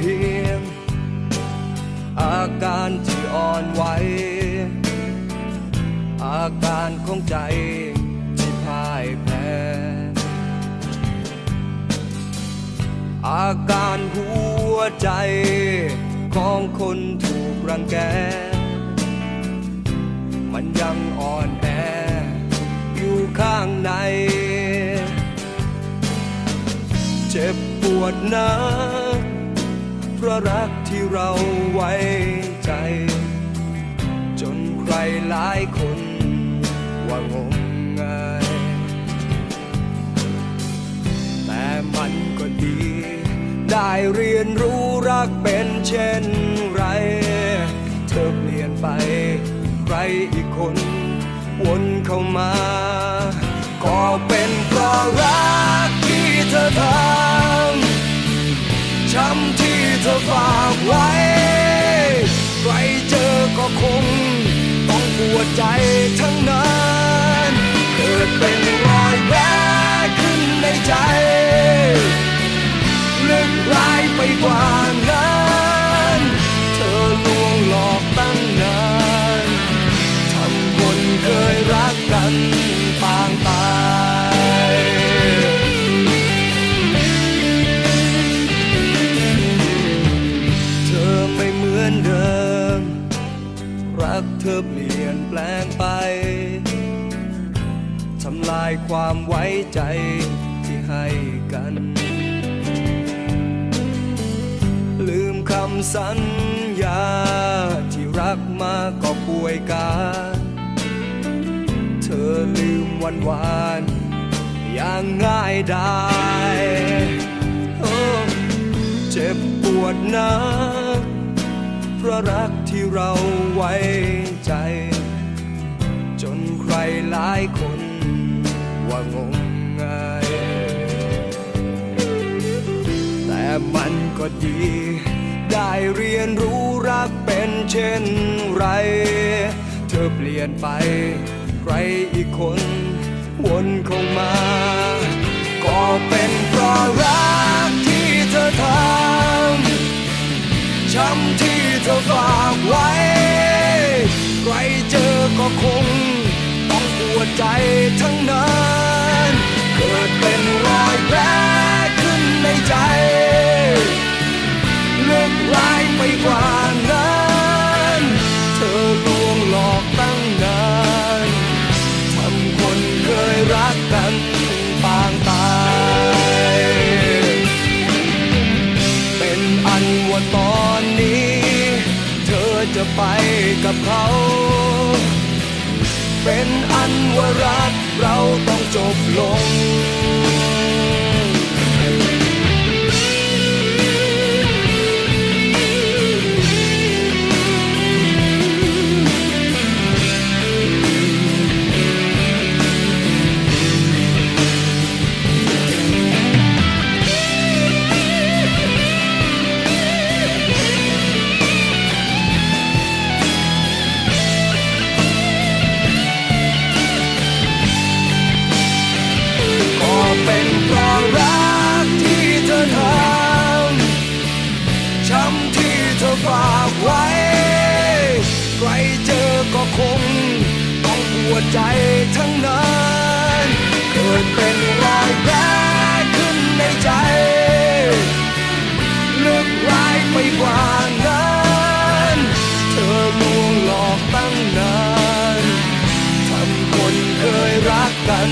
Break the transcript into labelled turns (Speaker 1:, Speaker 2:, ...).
Speaker 1: เพียง อาการที่อ่อนไหว อาการของใจที่พ่ายแพ้ อาการหัวใจของคนถูกรังแก มันยังอ่อนแอ อยู่ข้างใน เจ็บปวดนัก พราะรักที่เราไว้ใจ จนใครหลายคนว่างมงายแต่มันก็ดี ได้เรียนรู้รักเป็นเช่นไร เธอเปลี่ยนไป ใครอีกคนวนเข้ามา ฝากไว้ ใครเจอก็คง ต้องปวดใจทั้งนั้นเกิดเป็นรอยแผลขึ้นในใจลึกร้ายไปกว่านั้น รักเธอเปลี่ยนแปลงไป ทำลายความไว้ใจที่ให้กัน ลืมคำสัญญาที่รักมาก็ป่วยกา เธอลืมวันวานอย่างง่ายดายเจ็บปวดนัก รักที่เราไว้ใจ จนใครหลายคนว่างมงาย แต่มันก็ดี ได้เรียนรู้รักเป็นเช่นไร เธอเปลี่ยนไป ใครอีกคน วนเข้ามา ก็เป็นเพราะรักที่เธอทำช้ำที่ ธอฝากไว้ ใครเจอก็คง ต้องปวดใจทั้ง กับเขา เป็นอันว่ารักเราต้องจบลง ใจทั้งนั้นเกิดเป็นรอยแผลขึ้นในใจลึกร้าไปกว่านั้น เธอลวงหลอกตั้งนานทำคนเคยรักกัน